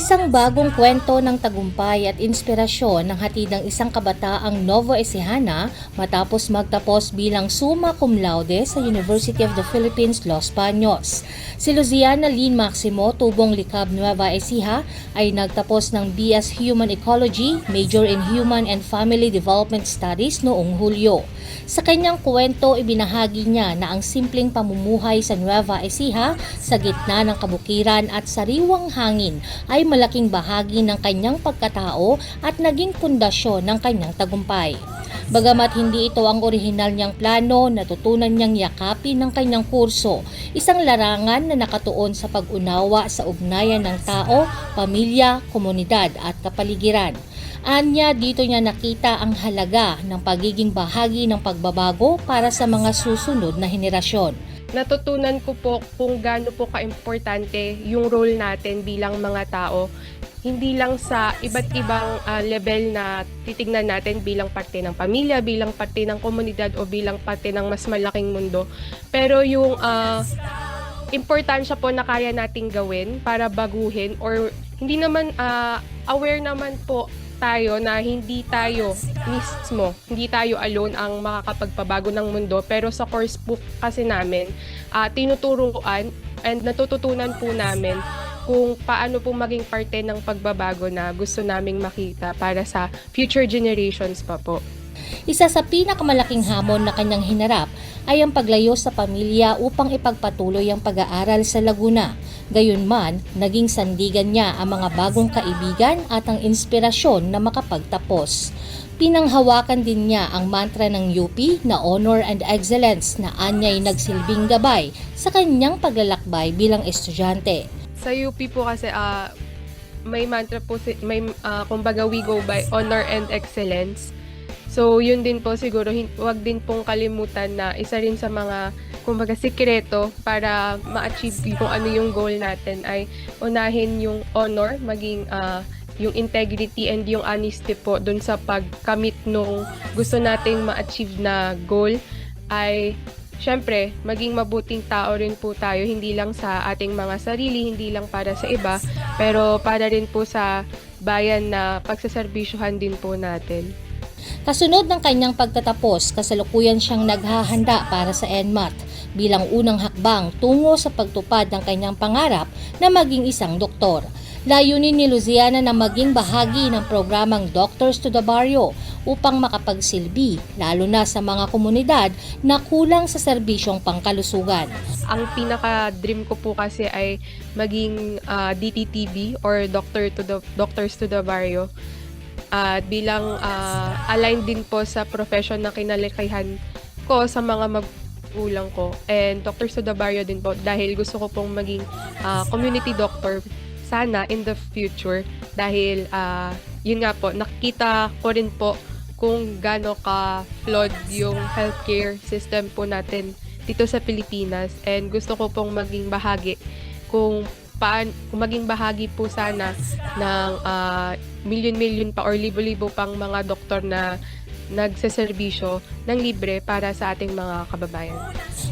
Isang bagong kwento ng tagumpay at inspirasyon ng hatid ng isang kabataang Novo Ecijana matapos magtapos bilang summa cum laude sa University of the Philippines, Los Baños. Si Luziana Lynn Maximo, tubong likab Nueva Ecija, ay nagtapos ng BS Human Ecology, major in Human and Family Development Studies noong Hulyo. Sa kanyang kwento, ibinahagi niya na ang simpleng pamumuhay sa Nueva Ecija sa gitna ng kabukiran at sariwang hangin ay malaking bahagi ng kanyang pagkatao at naging pundasyon ng kanyang tagumpay. Bagamat hindi ito ang orihinal niyang plano, natutunan niyang yakapin ng kanyang kurso, isang larangan na nakatuon sa pag-unawa sa ugnayan ng tao, pamilya, komunidad at kapaligiran. Anya, dito niya nakita ang halaga ng pagiging bahagi ng pagbabago para sa mga susunod na henerasyon. natutunan ko po kung gaano po kaimportante yung role natin bilang mga tao hindi lang sa iba't ibang ah, level na titignan natin bilang parte ng pamilya, bilang parte ng komunidad o bilang parte ng mas malaking mundo. Pero yung ah, importansya po na kaya nating gawin para baguhin or hindi naman ah, aware naman po tayo na hindi tayo mismo, hindi tayo alone ang makakapagpabago ng mundo. Pero sa course book kasi namin, ah, tinuturuan and natututunan po namin kung paano po maging parte ng pagbabago na gusto naming makita para sa future generations pa po. Isa sa pinakamalaking hamon na kanyang hinarap ay ang paglayo sa pamilya upang ipagpatuloy ang pag-aaral sa Laguna. Gayunman, naging sandigan niya ang mga bagong kaibigan at ang inspirasyon na makapagtapos. Pinanghawakan din niya ang mantra ng UP na Honor and Excellence na anya'y nagsilbing gabay sa kanyang paglalakbay bilang estudyante. Sa UP po kasi ah, may mantra po, si- may ah, kumbaga we go by honor and excellence. So, yun din po siguro, wag din pong kalimutan na isa rin sa mga, kumbaga, sikreto para ma-achieve kung ano yung goal natin ay unahin yung honor, maging ah, yung integrity and yung honesty po dun sa pagkamit nung gusto nating ma-achieve na goal ay syempre, maging mabuting tao rin po tayo, hindi lang sa ating mga sarili, hindi lang para sa iba, pero para rin po sa bayan na pagsaserbisyuhan din po natin. Kasunod ng kanyang pagtatapos, kasalukuyan siyang naghahanda para sa NMAT bilang unang hakbang tungo sa pagtupad ng kanyang pangarap na maging isang doktor. Layunin ni Luziana na maging bahagi ng programang Doctors to the Barrio upang makapagsilbi, lalo na sa mga komunidad na kulang sa serbisyong pangkalusugan. Ang pinaka-dream ko po kasi ay maging ah, DTTB or Doctor to the Doctors to the Barrio. At bilang ah, aligned din po sa profession na kinalikihan ko sa mga magulang ko. And the Barrio din po dahil gusto ko pong maging ah, community doctor sana in the future dahil ah, yun nga po nakikita ko rin po kung gaano ka flawed yung healthcare system po natin dito sa Pilipinas and gusto ko pong maging bahagi kung paan kung maging bahagi po sana ng ah, milyon-milyon pa or libo-libo pang mga doktor na nagseserbisyo ng libre para sa ating mga kababayan.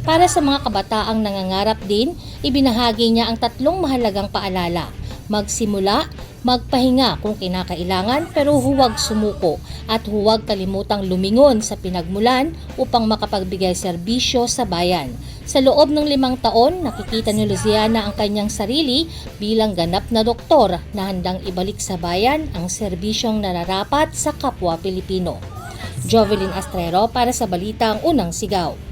Para sa mga kabataang nangangarap din, ibinahagi niya ang tatlong mahalagang paalala. Magsimula, magpahinga kung kinakailangan pero huwag sumuko at huwag kalimutang lumingon sa pinagmulan upang makapagbigay serbisyo sa bayan. Sa loob ng limang taon, nakikita ni Luciana ang kanyang sarili bilang ganap na doktor na handang ibalik sa bayan ang serbisyong nararapat sa kapwa Pilipino. Jovelyn Astrero para sa Balitang Unang Sigaw.